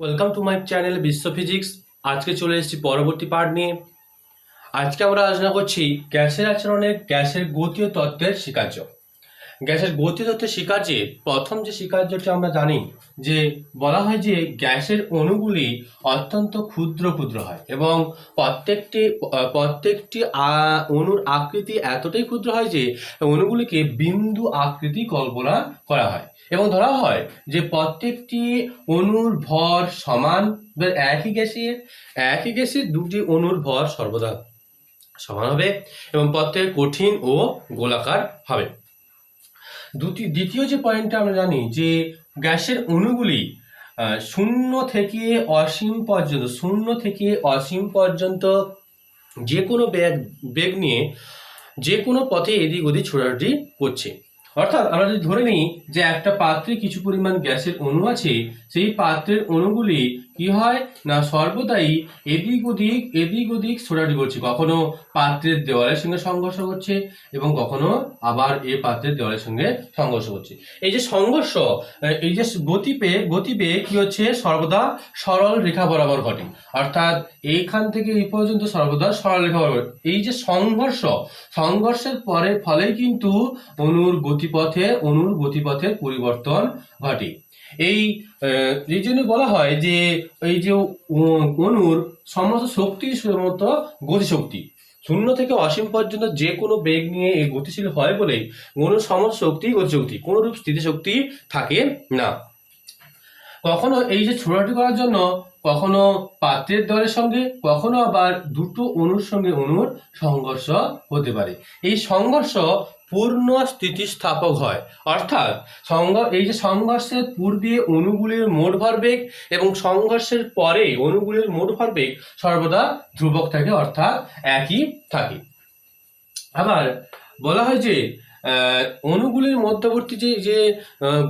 Welcome to my channel Biswa physics আজকে চলে এসেছি পরবর্তী পার্ট নিয়ে। আজকে আমরা আলোচনা করছি গ্যাসের আচরণে গ্যাসের গতীয় তত্ত্বের স্বীকার্য গ্যাসের গতীয় তত্ত্বের স্বীকার্যে প্রথম যে স্বীকার্যটি আমরা জানি, যে বলা হয় যে গ্যাসের অণুগুলি অত্যন্ত ক্ষুদ্র ক্ষুদ্র হয় এবং প্রত্যেকটি প্রত্যেকটি অণুর আকৃতি এতটাই ক্ষুদ্র হয় যে অণুগুলিকে বিন্দু আকৃতি কল্পনা করা হয়। এবং ধরা হয় যে প্রত্যেকটি অণুর ভর সমান একই গ্যাসের একই গ্যাসের দুটি অণুর ভর সর্বদা সমান হবে এবং প্রত্যেক কঠিন ও গোলাকার হবে। দুটি, দ্বিতীয় যে পয়েন্টটা আমরা জানি যে গ্যাসের অণুগুলি শূন্য থেকে অসীম পর্যন্ত, শূন্য থেকে অসীম পর্যন্ত যে কোনো বেগ বেগ নিয়ে যে কোনো পথে এদিক ওদিক ছোটাছুটি করছে। অর্থাৎ আমরা যদি ধরে নিই যে একটা পাত্রে কিছু পরিমাণ গ্যাসের অণু আছে, সেই পাত্রের অণুগুলি কি হয়? না, সর্বদাই এদিক ওদিক এদিক ওদিক ছোটাছুটি করছে। কখনো পাত্রের দেওয়ালের সঙ্গে সংঘর্ষ করছে এবং কখনো আবার এ পাত্রের দেওয়ালের সঙ্গে সংঘর্ষ করছে। এই যে সংঘর্ষ এই যে গতিপে গতিবে কি হচ্ছে? সর্বদা সরল রেখা বরাবর ঘটে। অর্থাৎ এইখান থেকে এই পর্যন্ত সর্বদা সরল রেখা বরাবর এই যে সংঘর্ষ, সংঘর্ষের পরে ফলে কিন্তু অণুর গতিপথে অণুর গতিপথের পরিবর্তন ঘটে। এই এই জন্য বলা হয় যে, এই যে অণুর সমস্ত শক্তি মতো গতিশক্তি, শূন্য থেকে অসীম পর্যন্ত যে কোনো বেগ নিয়ে এই গতিশীল হয় বলেই অণুর সমস্ত শক্তি গতিশক্তি কোনো রূপ স্থিতিশক্তি থাকে না। কখনো এই যে ছোড়াটি করার জন্য কখনো পাত্রের দলের সঙ্গে, কখনো আবার দুটো অণুর সঙ্গে অণুর সংঘর্ষ হতে পারে। এই সংঘর্ষ পূর্ণ স্থিতিস্থাপক হয়। অর্থাৎ সংঘ এই যে সংঘর্ষের পূর্বে অণুগুলির মোট ভরবেগ এবং সংঘর্ষের পরে অণুগুলির মোট ভরবেগ সর্বদা ধ্রুবক থাকে, অর্থাৎ একই থাকে। আবার বলা হয় যে অণুগুলির মধ্যবর্তী যে যে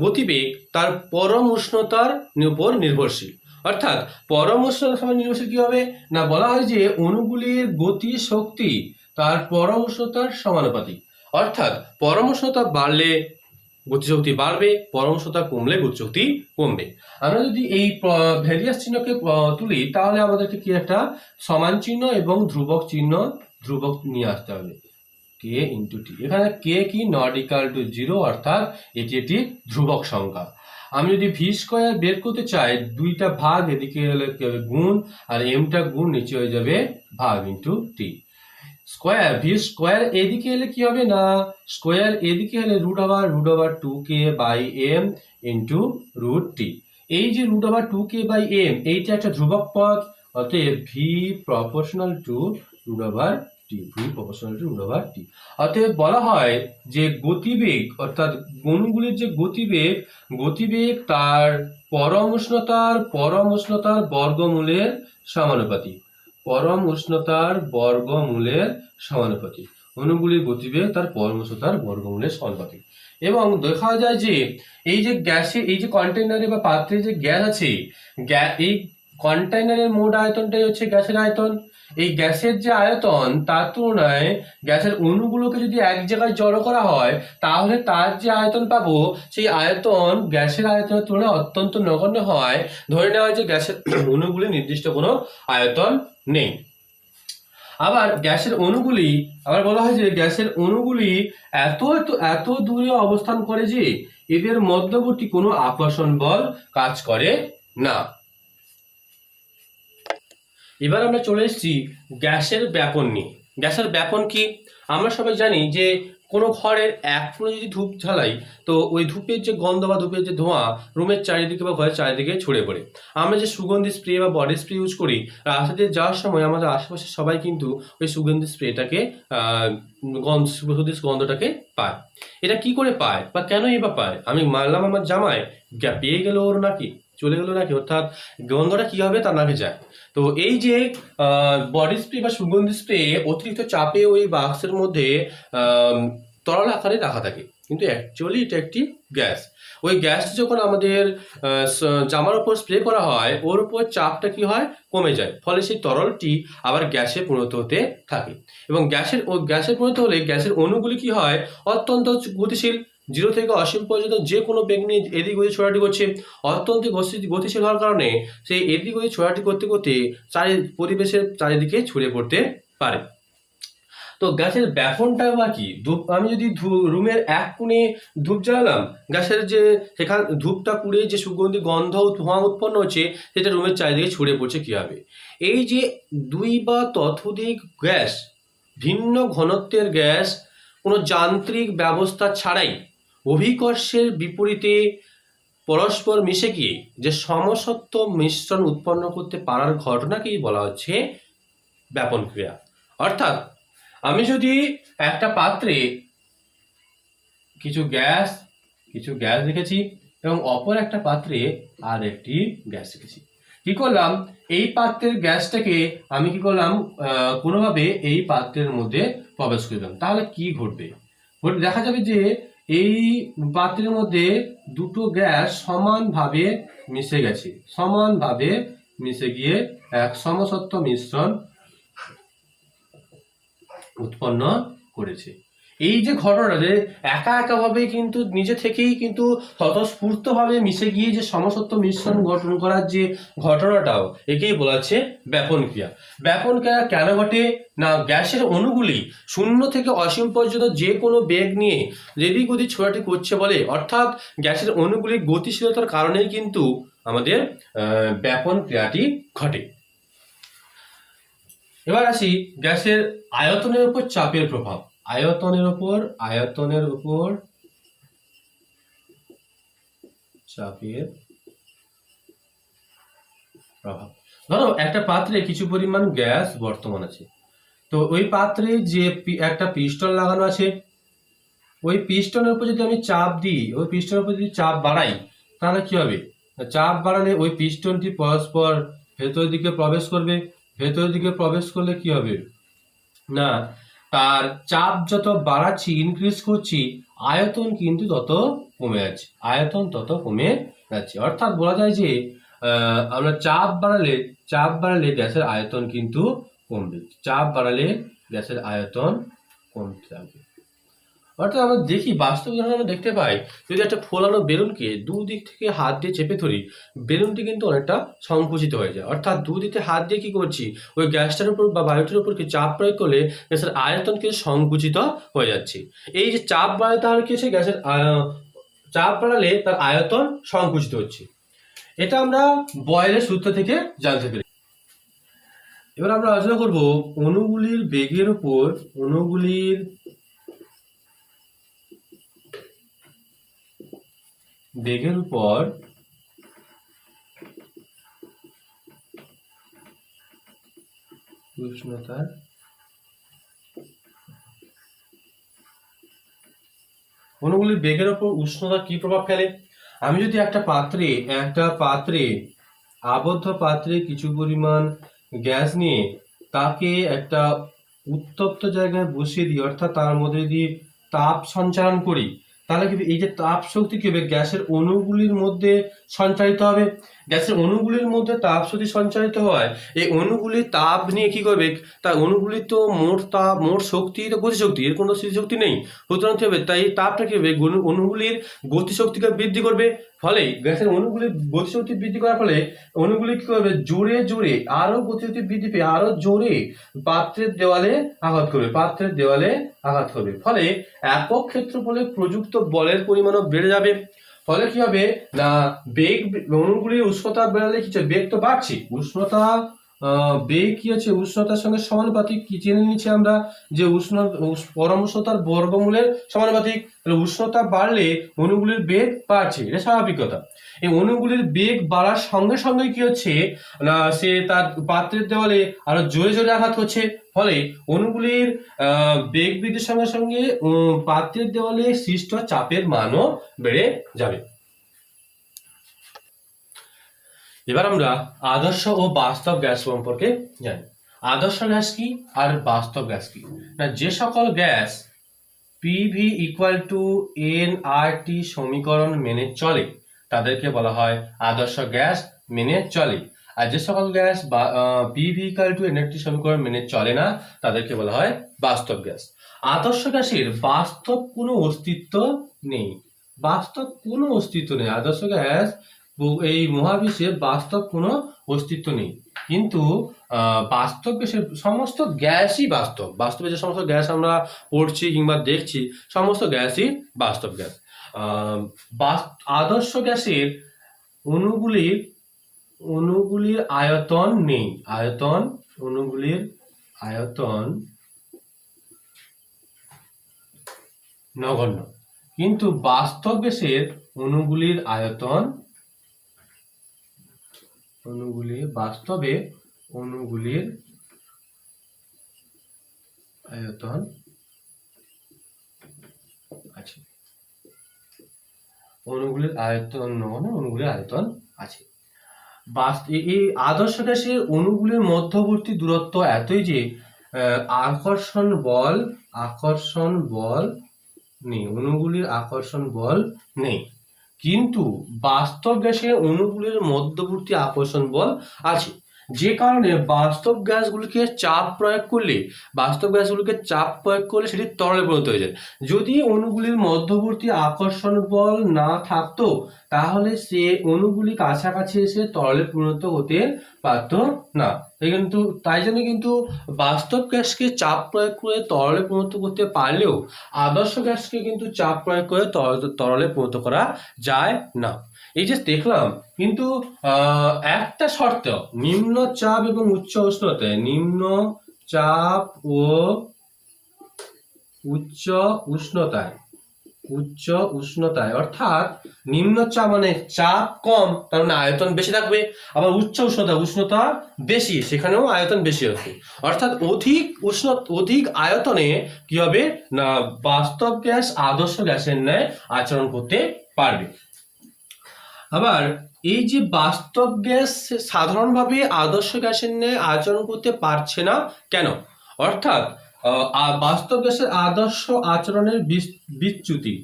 গতিবেগ তার পরম উষ্ণতার উপর নির্ভরশীল। অর্থাৎ পরম উষ্ণতার সময় নির্ভরশীল কি হবে? না, বলা হয় যে অণুগুলির গতি শক্তি তার পরম উষ্ণতার সমানুপাতিক। অর্থাৎ পরম উষ্ণতা বাড়লে গতিশক্তি বাড়বে পরম উষ্ণতা কমলে গতিশক্তি কমবে। আমরা যদি এই ভ্যারিয়াস চিহ্নকে তুলি, তাহলে আমাদেরকে কি একটা সমান চিহ্ন এবং ধ্রুবক চিহ্ন, ধ্রুবক নিয়ে আসতে হবে। কে ইন্টু টি এখানে কে কি? নট ইকাল টু জিরো অর্থাৎ এটি একটি ধ্রুবক সংখ্যা। আমি যদি ভি স্কোয়ার বের করতে চাই, দুইটা ভাগ এদিকে গুণ, আর এমটা গুণ নিচে হয়ে যাবে ভাগ into T square V square এদিকে এলে কি হবে না? স্কোয়ার এদিকে এলে root over root over two K by M into root T এই যে root over two K by M এইটা একটা ধ্রুবক পদ, অতএব V proportional to root over T V proportional to root over T অতএব বলা হয় যে গতিবেগ, অর্থাৎ অণুগুলির যে গতিবেগ গতিবেগ তার পরম উষ্ণতার পরম উষ্ণতার বর্গমূলের সমানুপাতিক। পরম উষ্ণতার বর্গমূলের সমানুপাতিক। অণুগুলির গতিবেগ তার পরম উষ্ণতার বর্গমূলের সমানুপাতিক। এবং দেখা যায় যে এই যে গ্যাসে, এই যে কন্টেনারে বা পাত্রে যে গ্যাস আছে এই কন্টেনারের মোট আয়তনটাই হচ্ছে গ্যাসের আয়তন। এই গ্যাসের যে আয়তন, তার তুলনায় গ্যাসের অণুগুলোকে যদি এক জায়গায় জড়ো করা হয়, তাহলে তার যে আয়তন পাবো, সেই আয়তন গ্যাসের আয়তনের তুলনায় অত্যন্ত নগণ্য হয়। ধরে নেওয়া হয় যে গ্যাসের অণুগুলি নির্দিষ্ট কোনো আয়তন নেই। আবার গ্যাসের অণুগুলি, আবার বলা হয় যে গ্যাসের অণুগুলি এত এত দূরে অবস্থান করে যে এদের মধ্যবর্তী কোনো আকর্ষণ বল কাজ করে না। এবার আমরা চলে এসেছি গ্যাসের ব্যাপন নিয়ে। গ্যাসের ব্যাপন কি? আমরা সবাই জানি যে কোনো ঘরের এক ফুলে যদি ধূপ ঝালাই, তো ওই ধূপের যে গন্ধ বা ধূপের যে ধোঁয়া, রুমের চারিদিকে বা ঘরের চারিদিকে ছড়িয়ে পড়ে। আমরা যে সুগন্ধি স্প্রে বা বডি স্প্রে ইউজ করি রাস্তা দিয়ে যাওয়ার সময় আমাদের আশেপাশে সবাই কিন্তু ওই সুগন্ধি স্প্রেটাকে গন্ধ, সুগন্ধি গন্ধটাকে পায়। এটা কি করে পায় বা কেনই বা পায়? আমি মানলাম আমার জামায় পেয়ে গেল ওর নাকি? চলে গেল নাকি? অর্থাৎ গন্ধটা কি হবে? তার নাকে যায়। তো এই যে বডি স্প্রে বা সুগন্ধি স্প্রে অতিরিক্ত চাপে ওই বাক্সের মধ্যে তরল আকারে রাখা থাকে। কিন্তু অ্যাকচুয়ালি এটা একটি গ্যাস ওই গ্যাসটি যখন আমাদের জামার উপর স্প্রে করা হয়, ওর উপর চাপটা কি হয়? কমে যায়। ফলে সেই তরলটি আবার গ্যাসে পরিণত হতে থাকে। এবং গ্যাসের ও গ্যাসে পরিণত হলে গ্যাসের অণুগুলি কি হয়? অত্যন্ত গতিশীল জিরো থেকে অসীম পর্যন্ত যে কোনো বেগ নিয়ে এদিক ওদিক ছোড়াটি করছে, অত্যন্ত গতিশীল হওয়ার কারণে সেই এদিক ওদিক ছোড়াটি করতে করতে চারি পরিবেশের চারিদিকে ছড়িয়ে পড়তে পারে। তো গ্যাসের ব্যাপনটা বা কি? ধূপ আমি যদি রুমের এক কোণে ধূপ জ্বালালাম, গ্যাসের যে সেখান ধূপটা পুড়ে যে সুগন্ধি, গন্ধ ধোঁয়া উৎপন্ন হচ্ছে, সেটা রুমের চারিদিকে ছড়িয়ে পড়ছে কীভাবে? এই যে দুই বা ততোধিক গ্যাস, ভিন্ন ঘনত্বের গ্যাস, কোনো যান্ত্রিক ব্যবস্থা ছাড়াই অভিকর্ষের বিপরীতে পরস্পর মিশে গিয়ে যে সমসত্ব মিশ্রণ উৎপন্ন করতে পারার ঘটনাকেই বলা হচ্ছে ব্যাপন ক্রিয়া। অর্থাৎ আমি যদি একটা পাত্রে কিছু গ্যাস কিছু গ্যাস রেখেছি এবং অপর একটা পাত্রে আর একটি গ্যাস রেখেছি। কি করলাম? এই পাত্রের গ্যাসটাকে আমি কি করলাম? কোনোভাবে এই পাত্রের মধ্যে প্রবেশ করে দিলাম। তাহলে কি ঘটবে, দেখা যাবে যে এই পাত্রের মধ্যে দুটো গ্যাস সমানভাবে মিশে গেছে। সমানভাবে মিশে গিয়ে এক সমসত্ব মিশ্রণ উৎপন্ন করেছে। এই যে ঘটনাটা যে একা একা ভাবে কিন্তু নিজে থেকেই কিন্তু স্বতঃস্ফূর্তভাবে মিশে গিয়ে যে সমসত্ব মিশ্রণ গঠন করার যে ঘটনাটাও একেই বলা হচ্ছে ব্যাপন ক্রিয়া। ব্যাপন ক্রিয়া কেন ঘটে? না, গ্যাসের অণুগুলি শূন্য থেকে অসীম পর্যন্ত যে কোনো বেগ নিয়ে যেদিক ওদিক ছোড়াটি করছে বলে, অর্থাৎ গ্যাসের অণুগুলির গতিশীলতার কারণেই কিন্তু আমাদের ব্যাপন ক্রিয়াটি ঘটে। এবার আসি গ্যাসের আয়তনের উপর চাপের প্রভাব। আয়তনের উপর আয়তনের উপর চাপের প্রভাব। ধরো, একটা পাত্রে কিছু পরিমাণ গ্যাস বর্তমান আছে। তো ওই পাত্রে যে একটা পিস্টন লাগানো আছে, ওই পিস্টনের উপর যদি আমি চাপ দিই, ওই পিস্টনের উপর যদি চাপ বাড়াই, তাহলে কি হবে? চাপ বাড়ালে ওই পিস্টনটি পরস্পর ভেতরের দিকে প্রবেশ করবে। ভেতরের দিকে প্রবেশ করলে কি হবে? না তার চাপ যত বাড়াচ্ছি ইনক্রিজ করছি, আয়তন কিন্তু তত কমে যাচ্ছে, আয়তন তত কমে যাচ্ছে। অর্থাৎ বলা যায় যে আমরা চাপ বাড়ালে চাপ বাড়ালে গ্যাসের আয়তন কিন্তু কমবে, চাপ বাড়ালে গ্যাসের আয়তন কমতে থাকবে। অর্থাৎ আমরা দেখি, বাস্তব উদাহরণ আমরা দেখতে পাই, যদি একটা ফোলানো বেলুনকে দুদিক থেকে হাত দিয়ে চেপে ধরি, বেলুনটি কিন্তু অনেকটা সংকুচিত হয়ে যায়। অর্থাৎ দুদিকে হাত দিয়ে কি করছি? ওই গ্যাসটার উপর বা বায়ুটির উপর কি চাপ প্রয়োগ করলে গ্যাসের আয়তন কিন্তু সংকুচিত হয়ে যাচ্ছে? এই যে চাপ বাড়ালে তাহলে কি হচ্ছে? গ্যাসের চাপ বাড়ালে তার আয়তন সংকুচিত হচ্ছে। এটা আমরা বয়েলের সূত্র থেকে জানতে পারি এবার আমরা আলোচনা করব অণুগুলির বেগের উপর, অণুগুলির বেগের উপর উষ্ণতার অণুগুলির বেগের উপর উষ্ণতা কি প্রভাব ফেলে? আমি যদি একটা পাত্রে একটা পাত্রে, আবদ্ধ পাত্রে কিছু পরিমাণ গ্যাস নিয়ে তাকে একটা উত্তপ্ত জায়গায় বসিয়ে দিই, অর্থাৎ তার মধ্যে দিয়ে তাপ সঞ্চারণ করি তাহলে কি এই যে তাপ শক্তি কি হবে গ্যাসের অণুগুলির মধ্যে সঞ্চারিত হবে। গ্যাসের অণুগুলির মধ্যে তাপ শক্তি সঞ্চারিত হয়, এই অণুগুলি তাপ নিয়ে কি করবে? তা অণুগুলি তো মোট তাপ, মোট শক্তি তো গতিশক্তি, এর কোনো শক্তি নেই। সুতরাং কি হবে? তাই তাপটা কি হবে? অণুগুলির গতিশক্তিকে বৃদ্ধি করবে। ফলে গ্যাসের অনুগুলি গতিশক্তি বৃদ্ধি করার ফলে অণুগুলি কি করবে? জোরে জোরে, আরও গতিশক্তি বৃদ্ধি পেয়ে আরও জোরে পাত্রের দেওয়ালে আঘাত করবে, পাত্রের দেওয়ালে আঘাত করবে। ফলে একক ক্ষেত্রফলে প্রযুক্ত বলের পরিমাণও বেড়ে যাবে। ফলে কি হবে? না, বেগ, অণুগুলির উষ্ণতা বেড়ালে কি হচ্ছে? বেগ তো বাড়ছে। উষ্ণতা বেগ কি হচ্ছে উষ্ণতার সঙ্গে সমানুপাতিক কি জেনে নিচ্ছি আমরা? যে উষ্ণ পরম উষ্ণতার বর্গমূলের সমানুপাতিক। তাহলে উষ্ণতা বাড়লে অণুগুলির বেগ বাড়ছে, এটা স্বাভাবিক কথা এই অণুগুলির বেগ বাড়ার সঙ্গে সঙ্গে কি হচ্ছে? না, সে তার পাত্রের দেওয়ালে আরও জোরে জোরে আঘাত হচ্ছে। ফলে অণুগুলির বেগ বৃদ্ধির সঙ্গে সঙ্গে পাত্রের দেওয়ালে সৃষ্ট চাপের মানও বেড়ে যাবে। এবার আমরা আদর্শ ও বাস্তব গ্যাস সম্পর্কে জানি। আদর্শ গ্যাস কি আর বাস্তব গ্যাস কি? না, যে সকল gas PV equal to N R T সমীকরণ মেনে চলে, তাদেরকে বলা হয় আদর্শ গ্যাস মেনে চলে। আর যে সকল gas PV equal to N R T সমীকরণ মেনে চলে না, তাদেরকে বলা হয় বাস্তব গ্যাস। আদর্শ গ্যাসের বাস্তব কোনো অস্তিত্ব নেই। বাস্তব কোনো অস্তিত্ব নেই। আদর্শ গ্যাস এই মহাবিশ্বে বাস্তব কোনো অস্তিত্ব নেই। কিন্তু বাস্তব গ্যাসের সমস্ত গ্যাসই বাস্তব। বাস্তবে যে সমস্ত গ্যাস আমরা পড়ছি কিংবা দেখছি, সমস্ত গ্যাসই বাস্তব গ্যাস। আদর্শ গ্যাসের অণুগুলির অণুগুলির আয়তন নেই। আয়তন অণুগুলির আয়তন নগণ্য। কিন্তু বাস্তব গ্যাসের অণুগুলির আয়তন অণুগুলি বাস্তবে অণুগুলির আয়তন আছে। অণুগুলির আয়তন নগণ্য অণুগুলির আয়তন আছে। এই- আদর্শ গ্যাসের অণুগুলির মধ্যবর্তী দূরত্ব এতই যে আকর্ষণ বল আকর্ষণ বল নেই। অণুগুলির আকর্ষণ বল নেই। কিন্তু বাস্তব গ্যাসের অণুগুলির মধ্যবর্তী আকর্ষণ বল আছে। যে কারণে বাস্তব গ্যাসগুলিকে চাপ প্রয়োগ করলে, বাস্তব গ্যাসগুলিকে চাপ প্রয়োগ করলে সেটি তরলে পরিণত হয়ে যায়। যদি অণুগুলির মধ্যবর্তী আকর্ষণ বল না থাকতো, তাহলে সে অণুগুলি কাছাকাছি এসে তরলে পরিণত হতে পারতো না। কিন্তু, তাই জন্য কিন্তু বাস্তব গ্যাসকে চাপ প্রয়োগ করে তরলে পরিণত করতে পারলেও, আদর্শ গ্যাসকে কিন্তু চাপ প্রয়োগ করে তরলে পরিণত করা যায় না। এই যে দেখলাম, কিন্তু একটা শর্ত নিম্ন চাপ এবং উচ্চ উষ্ণতায় নিম্ন চাপ ও উচ্চ উষ্ণতায় উচ্চ উষ্ণতায়, অর্থাৎ নিম্ন চাপ মানে চাপ কম, তার মানে আয়তন বেশি থাকবে, আবার উচ্চ উষ্ণতা উষ্ণতা বেশি, সেখানেও আয়তন বেশি হবে অর্থাৎ অধিক উষ্ণ, অধিক আয়তনে কি হবে? না, বাস্তব গ্যাস আদর্শ গ্যাসের ন্যায় আচরণ করতে পারবে। আবার এই যে বাস্তব গ্যাস সাধারণভাবে আদর্শ গ্যাসের নিয়ে আচরণ করতে পারছে না, কেন? অর্থাৎ বাস্তব গ্যাসের আদর্শ আচরণের বিচ্যুতি।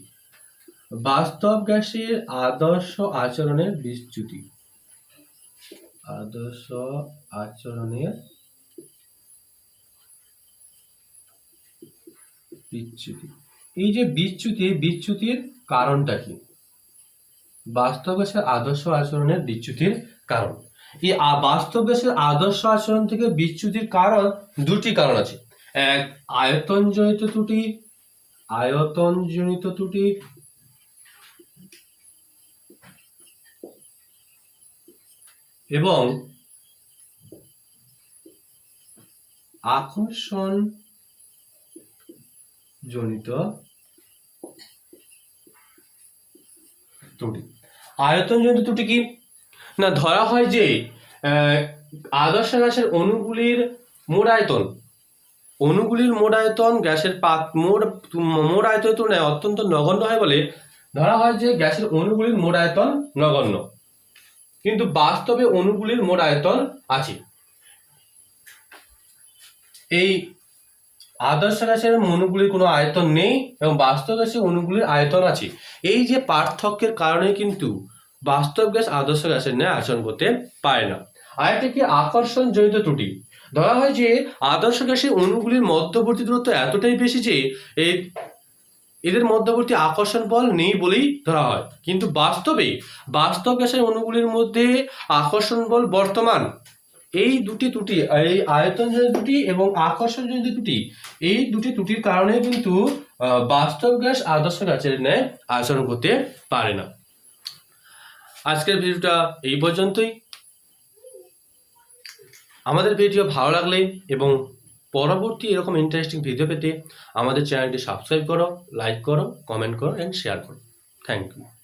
বাস্তব গ্যাসের আদর্শ আচরণের বিচ্যুতি। আদর্শ আচরণের বিচ্যুতি। এই যে বিচ্যুতি, বিচ্যুতির কারণটা কি? বাস্তব আদর্শ আচরণের বিচ্যুতির কারণ। এই আ- বাস্তব আদর্শ আচরণ থেকে বিচ্যুতির কারণ দুটি কারণ আছে। এক, আয়তনজনিত ত্রুটি আয়তনজনিত ত্রুটি, এবং আকর্ষণ জনিত ত্রুটি। আয়তন জনিত ত্রুটি কি? না, ধরা হয় যে আদর্শ গ্যাসের অণুগুলির মোট আয়তন। অণুগুলির মোট আয়তন গ্যাসের পাত, মোট মোট আয়তনের তুলনায় অত্যন্ত নগণ্য হয় বলে ধরা হয় যে, গ্যাসের অণুগুলির মোট আয়তন নগণ্য। কিন্তু বাস্তবে অণুগুলির মোট আয়তন আছে। এই আদর্শ গ্যাসের অণুগুলির কোনো আয়তন নেই এবং বাস্তব গ্যাসের অণুগুলির আয়তন আছে। এই যে পার্থক্যের কারণে কিন্তু বাস্তব গ্যাস আদর্শ গ্যাসের ন্যায় আচরণ করতে পারে না। আরেকটা কি আকর্ষণ জনিত ত্রুটি? ধরা হয় যে আদর্শ গ্যাসের অণুগুলির মধ্যবর্তী দূরত্ব এতটাই বেশি যে এই এদের মধ্যবর্তী আকর্ষণ বল নেই বলেই ধরা হয়। কিন্তু বাস্তবে বাস্তব গ্যাসের অণুগুলির মধ্যে আকর্ষণ বল বর্তমান। এই দুটি ত্রুটি, এই আয়তন ত্রুটি এবং আকর্ষণ জনিত ত্রুটি, এই দুটি ত্রুটির কারণে কিন্তু বাস্তব গ্যাস আদর্শ গ্যাসের ন্যায় আচরণ করতে পারে না। আজকের ভিডিওটা এই পর্যন্তই। আমাদের ভিডিও ভালো লাগলে এবং পরবর্তী এরকম ইন্টারেস্টিং ভিডিও পেতে আমাদের চ্যানেলটি সাবস্ক্রাইব করো লাইক করো কমেন্ট করো অ্যান্ড শেয়ার করো। Thank you